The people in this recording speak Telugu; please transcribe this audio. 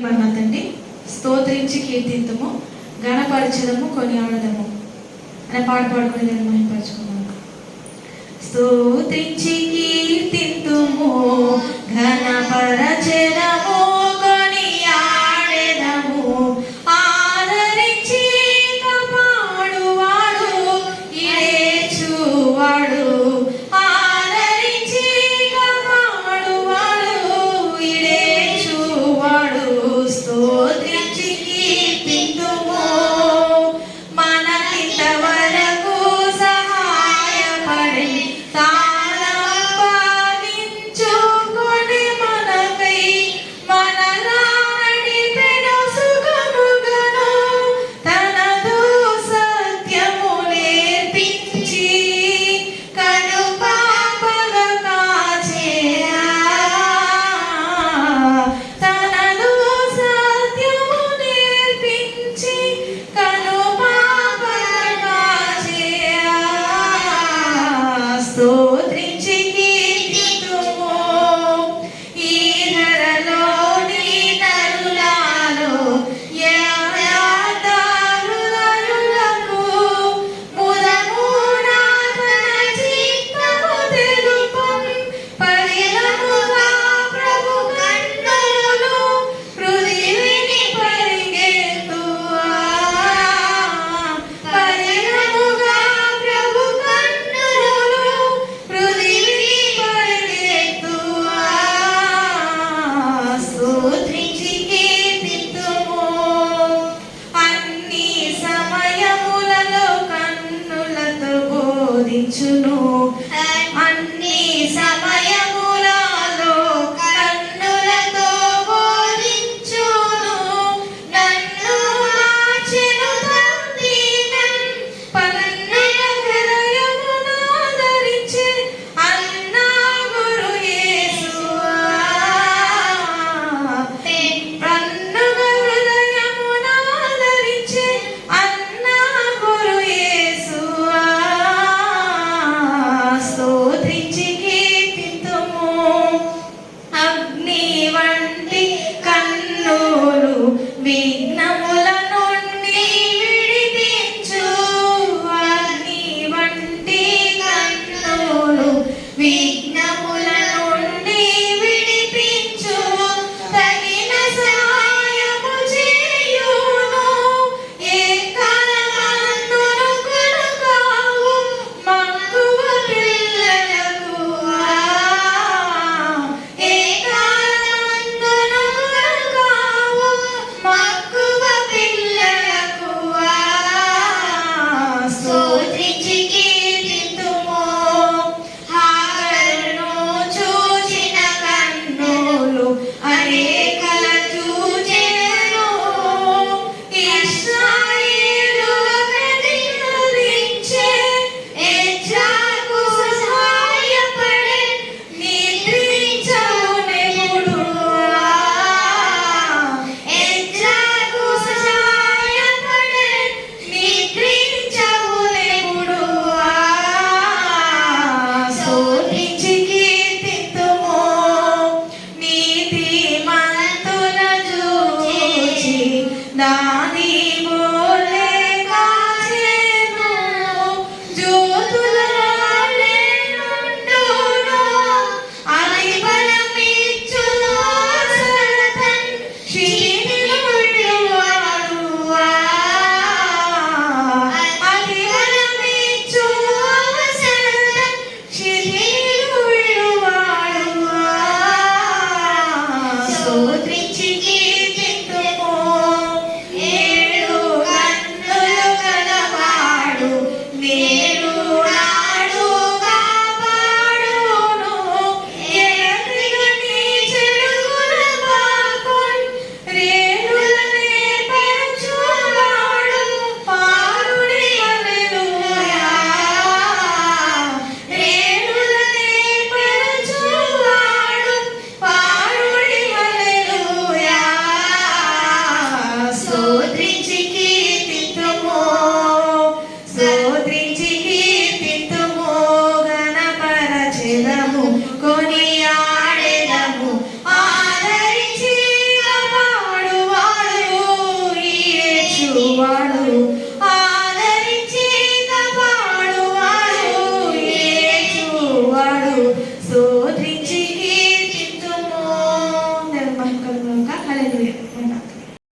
మన తండ్రి స్తోత్రించి కీర్తింతము గణపరచదము కొనియాడదము. అనే పాట పాడుకునేదాన్ని మహింపరచుకున్నాము స్తోత్రించి Senhor.